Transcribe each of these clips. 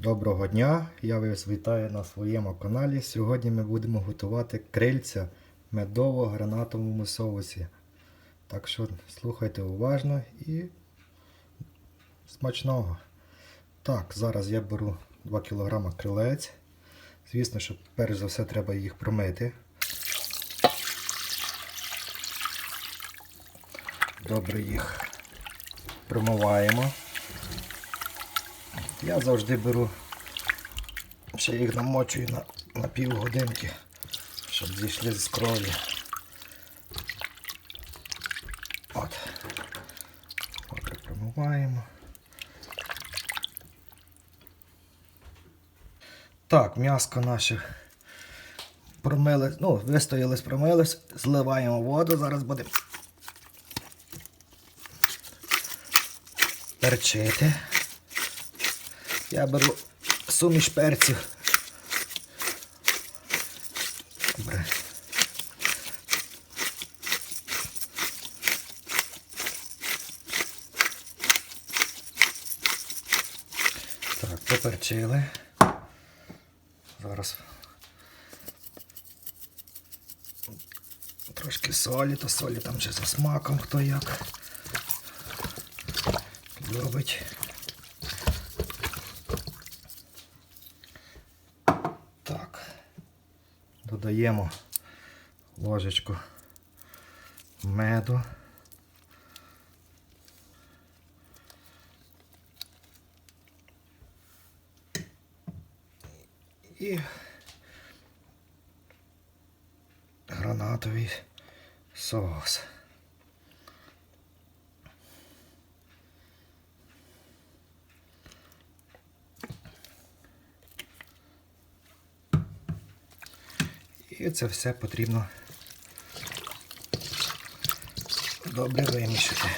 Доброго дня! Я вас вітаю на своєму каналі. Сьогодні ми будемо готувати крильця медово-гранатовому соусі. Так що слухайте уважно і смачного. Так, зараз я беру 2 кг крилець. Звісно, що перш за все треба їх промити. Добре їх промиваємо. Я завжди беру, ще їх намочую на, на пів годинки, щоб зійшли з крові. От. Добре промиваємо. Так, м'яско наше промили, ну, вистоялись, промились, зливаємо воду, зараз будемо перчити. Я беру суміш перців. Добре. Так, поперчили. Зараз трошки солі, то солі там вже за смаком, хто як любить. Так, додаємо ложечку меду. І гранатовий соус. І це все потрібно добре вимішати.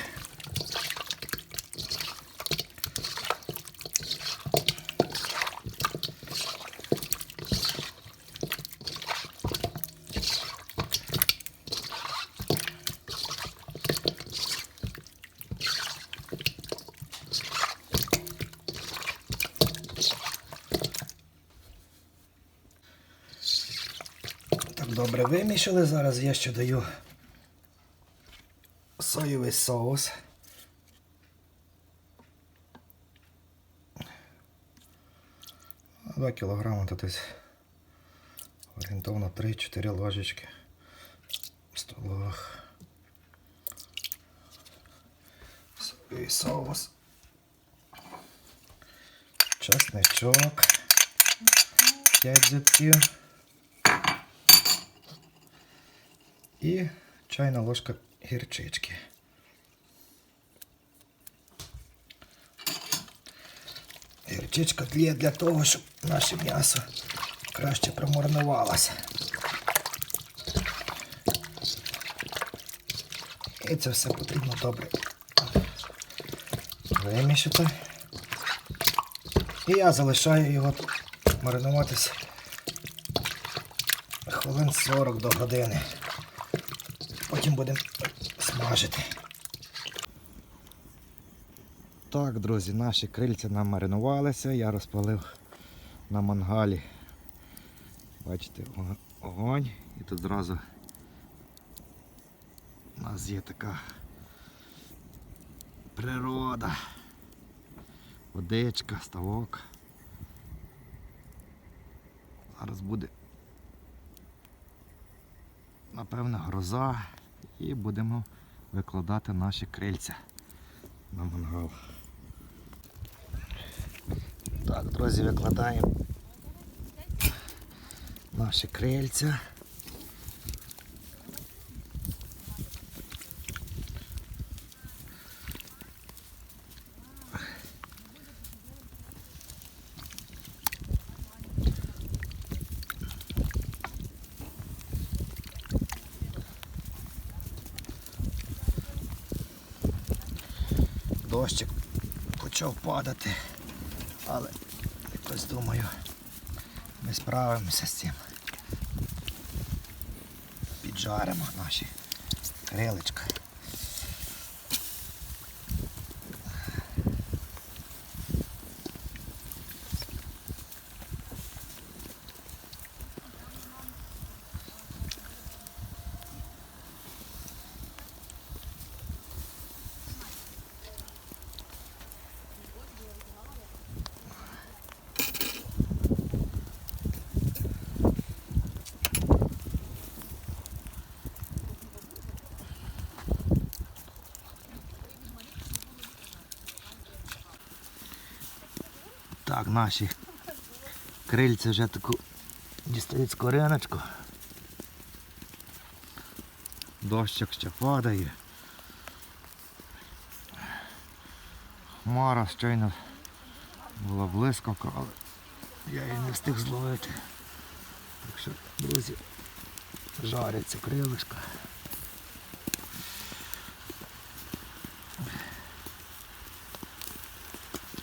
Добре вимішали. Зараз я ще даю соєвий соус. Два кілограми то десь орієнтовно 3-4 ложечки столових. Соєвий соус. Чесничок. 5 зубців. І чайна ложка гірчички. Гірчичка тліє для того, щоб наше м'ясо краще промаринувалося. І це все потрібно добре вимішати. І я залишаю його маринуватися хвилин 40 до години. Потім будемо смажити. Так, друзі, наші крильця намаринувалися. Я розпалив на мангалі. Бачите, огонь. І тут зразу у нас є така природа. Водичка, ставок. Зараз буде напевно, гроза і будемо викладати наші крильця на мангал. Так, друзі, викладаємо наші крильця. Дощик почав падати, але якось думаю, ми справимося з цим. Піджаримо наші крилечка. Наші крильці вже таку дістають скориночку. Дощик ще падає. Хмара щойно була блискавка, але я її не встиг зловити. Так що, друзі, жаряться крилишка.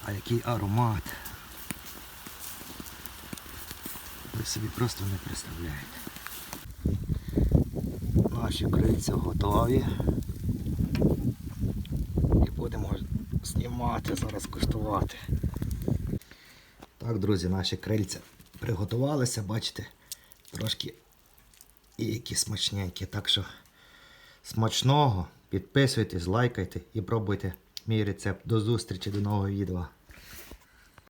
А який аромат. Собі просто не представляєте. Наші крильця готові. І будемо знімати, зараз куштувати. Так, друзі, наші крильця приготувалися, бачите, трошки і які смачненькі. Так що смачного, підписуйтесь, лайкайте і пробуйте мій рецепт. До зустрічі, до нового відео.